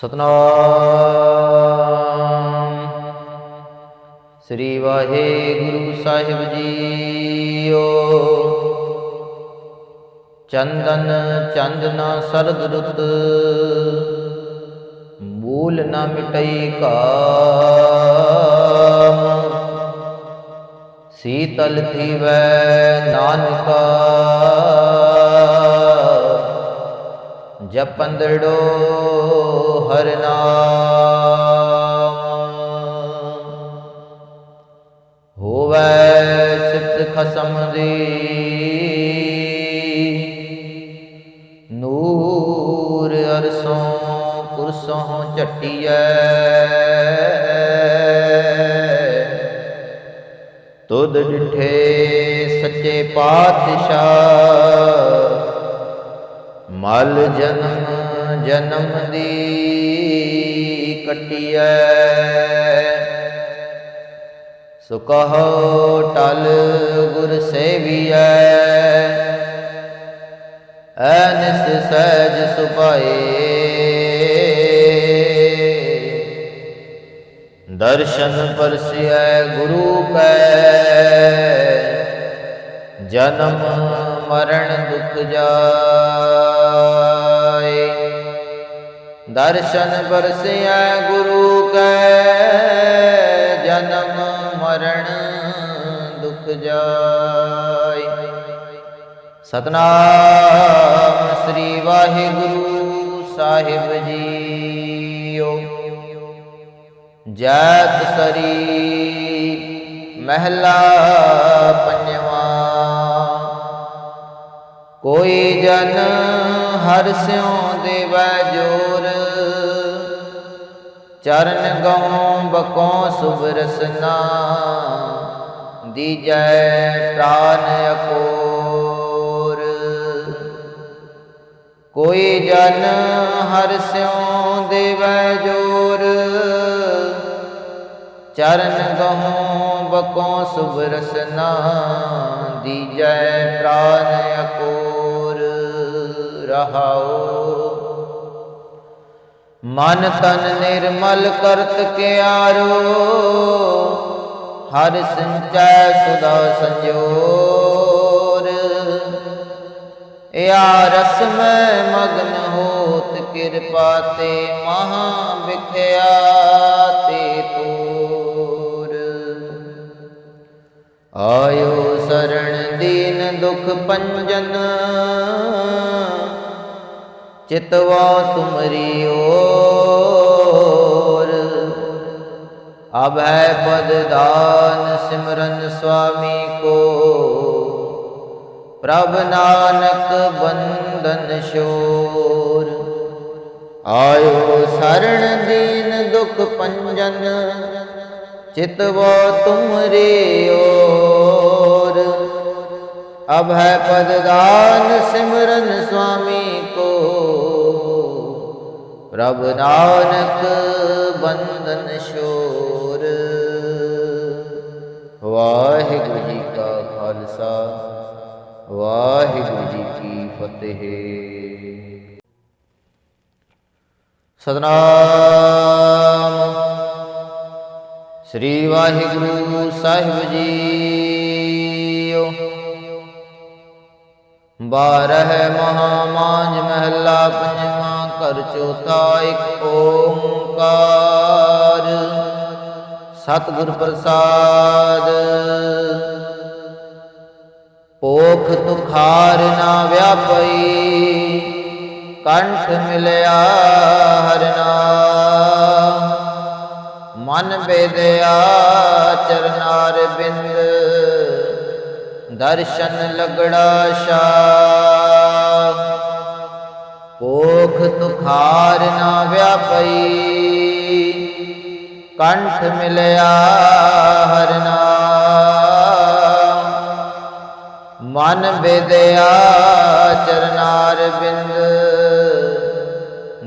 ਸਤਨਾਮ। ਸ੍ਰੀ ਵਾਹਿਗੁਰੂ ਸਾਹਿਬ ਜੀਓ। ਚੰਦਨ ਚੰਦਨਾ ਸਰਦ ਰੁੱਤ, ਮੂਲ ਨਾ ਮਿਟਈ ਕਾਮ। ਸੀਤਲ ਥੀਵੈ ਨਾਨਕਾ। ਜਪੰਦੜੋ ਹਰ ਨਾਮ। ਸਿਫਤ ਖਸਮ ਦੀ। ਨੂਰ ਅਰਸੋਂ ਕੁਰਸੋਂ ਝਟੀਐ। ਤੁਧ ਡਿਠੇ ਸੱਚੇ ਪਾਤਸ਼ਾਹ। ਮਲ ਜਨਮ ਜਨਮ ਦੀ ਕਟਿਐ। ਸੋ ਕਹੋ ਟਲ ਗੁਰ ਸੇਵੀਐ। ਐਨਿਸ ਸਹਿਜ ਸੁਭਾਏ। ਦਰਸ਼ਨ ਪਰਸਿਐ ਗੁਰੂ ਕੈ। ਜਨਮ ਮਰਨ ਦੁਖ ਜਾਏ। ਦਰਸ਼ਨ ਪਰਸਿਐ ਗੁਰੂ ਕੈ, ਜਨਮ ਮਰਨ ਦੁਖ ਜਾਏ। ਸਤਨਾਮ ਸ੍ਰੀ ਵਾਹਿਗੁਰੂ ਸਾਹਿਬ ਜੀਓ। ਜੈਤ ਸਰੀ ਮਹਿਲਾ ਪੰਜਵਾ। ਕੋਈ ਜਨ ਹਰ ਸਿਉ ਦੇਵੈ ਜੋ ਚਰਨ ਗਉ ਬਕੋ ਸੁਭ ਰਸਨਾ, ਦੀਜੈ ਪ੍ਰਾਨ ਅਕੋਰ। ਕੋਈ ਜਨ ਹਰ ਸਿਉ ਦੇਵੈ ਜੋਰ, ਚਰਨ ਗਹੂ ਬਕੋ ਸੁਭ ਰਸਨਾ, ਦੀਜੈ ਪ੍ਰਾਨ ਅਕੋਰ। ਰਹਾਉ ਮਨ ਤਨ ਨਿਰਮਲ ਕਰਤ ਕਿਆਰੋ, ਹਰ ਸੰਚੈ ਸੁਦਾ ਸੰਜੋਰ। ਯਾ ਰਸ ਮੈਂ ਮਗਨ ਹੋਤ ਕਿਰਪਾ ਤੇ ਮਹਾ ਵਿਖਿਆ ਤੇ ਤੂਰ। ਆਇਓ ਸਰਣ ਦੀਨ ਦੁਖ ਪੰਜਨ, ਚਿਤਵਾ ਤੁਮਰੀ ਅਬ ਹੈ ਪਦ ਦਾਨ ਸਿਮਰਨ ਸੁਆਮੀ ਕੋ। ਪ੍ਰਭ ਨਾਨਕ ਬੰਦਨ ਸ਼ੋਰ ਆਇਓ ਸਰਣ ਦੀਨ ਦੁਖ ਪੰਜਨ ਚਿਤਵੋ ਤੁਮਰੇ ਓਰ ਅਬ ਹੈ ਪਦ ਦਾਨ ਸਿਮਰਨ ਸੁਆਮੀ ਕੋ। ਪ੍ਰਭ ਨਾਨਕ ਬੰਦਨ ਸ਼ੋਰ ਵਾਹਿਗੁਰੂ ਜੀ ਕਾ ਖਾਲਸਾ, ਵਾਹਿਗੁਰੂ ਜੀ ਕੀ ਫਤਿਹ। ਸਤਨਾਮ। ਸ੍ਰੀ ਵਾਹਿਗੁਰੂ ਸਾਹਿਬ ਜੀਓ। ਬਾਰਹ ਮਹਾ ਮਾਂਝ ਮਹੱਲਾ, ਪੰਜਵਾਂ ਘਰ ਚੌਥਾ, ਇੱਕ ਓੰਕਾਰ। ਸਤਿਗੁਰ ਪ੍ਰਸਾਦ। ਪੋਖ ਤੁਖਾਰ ਨਾ ਵਿਆਪਈ, ਕੰਠ ਮਿਲਿਆ ਹਰਨਾ ਮਨ ਬੇਦਿਆ ਚਰਨਾਰ ਬਿੰਦ, ਦਰਸ਼ਨ ਲਗੜਾ ਸ਼ਾ ਪੋਖ ਤੁਖਾਰ ਨਾ ਵਿਆਪਈ ਕੰਠ ਮਿਲਿਆ ਹਰਨਾ ਮਨ ਬੇਦਿਆ ਚਰਨਾਰ ਬਿੰਦ।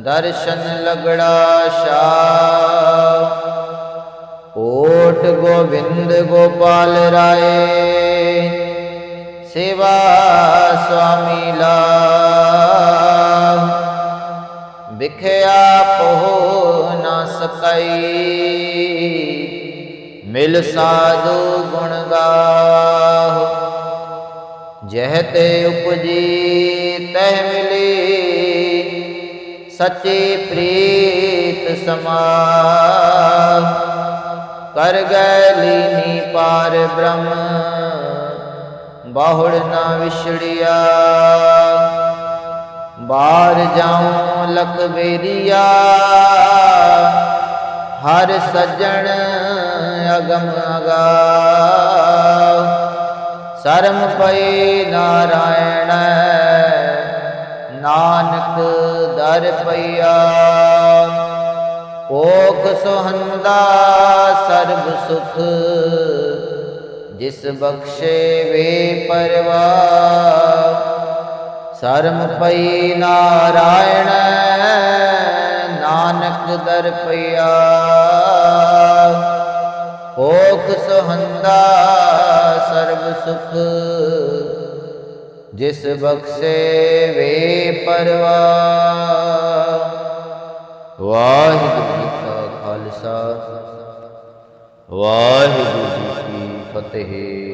ਦਰਸ਼ਨ ਲਗੜਾ ਸ਼ਾਹ। ਓਟ ਗੋਬਿੰਦ ਗੋਪਾਲ ਰਾਏ। ਸੇਵਾ ਸੁਆਮੀ ਲਾ ਵਿਖਿਆ ਪੋ ਸਕਈ। ਮਿਲ ਸਾਧੂ ਗੁਣ ਗਾਹੋ, ਜਹ ਤੇ ਉਪਜੀ ਤਹਿ ਮਿਲੀ। ਸੱਚੇ ਪ੍ਰੀਤ ਸਮਾਹ ਕਰ ਗਏ ਲੀਨੀ ਪਾਰ ਬ੍ਰਹਮ, ਬਾਹੁੜ ਨਾ ਵਿਛੜਿਆ। ਬਾਹਰ ਜਾਉ ਲਖ ਹਰ ਸੱਜਣ ਅਗਮ ਅਗਾ। ਸਰਮ ਪਈ ਨਾਰਾਇਣ, ਨਾਨਕ ਦਰ ਪਈਆ। ਕੋਖ ਸੁਹੰਦਾ ਸਰਬ ਸੁਖ, ਜਿਸ ਬਖਸ਼ੇ ਵੇ ਪਰਵਾ। ਸਰਮ ਪਈ ਨਾਰਾਇਣ, ਨਾਨਕ ਦਰ ਪਈਆ। ਕੋਖ ਸੁਹੰਦਾ ਸਰਬ ਸੁਖ, ਜਿਸ ਬਖਸ਼ੇ ਵੇ ਪਰਵਾ। ਵਾਹਿਗੁਰੂ ਜੀ ਕਾ ਖਾਲਸਾ, ਵਾਹਿਗੁਰੂ ਜੀ ਕੀ ਫਤਿਹ।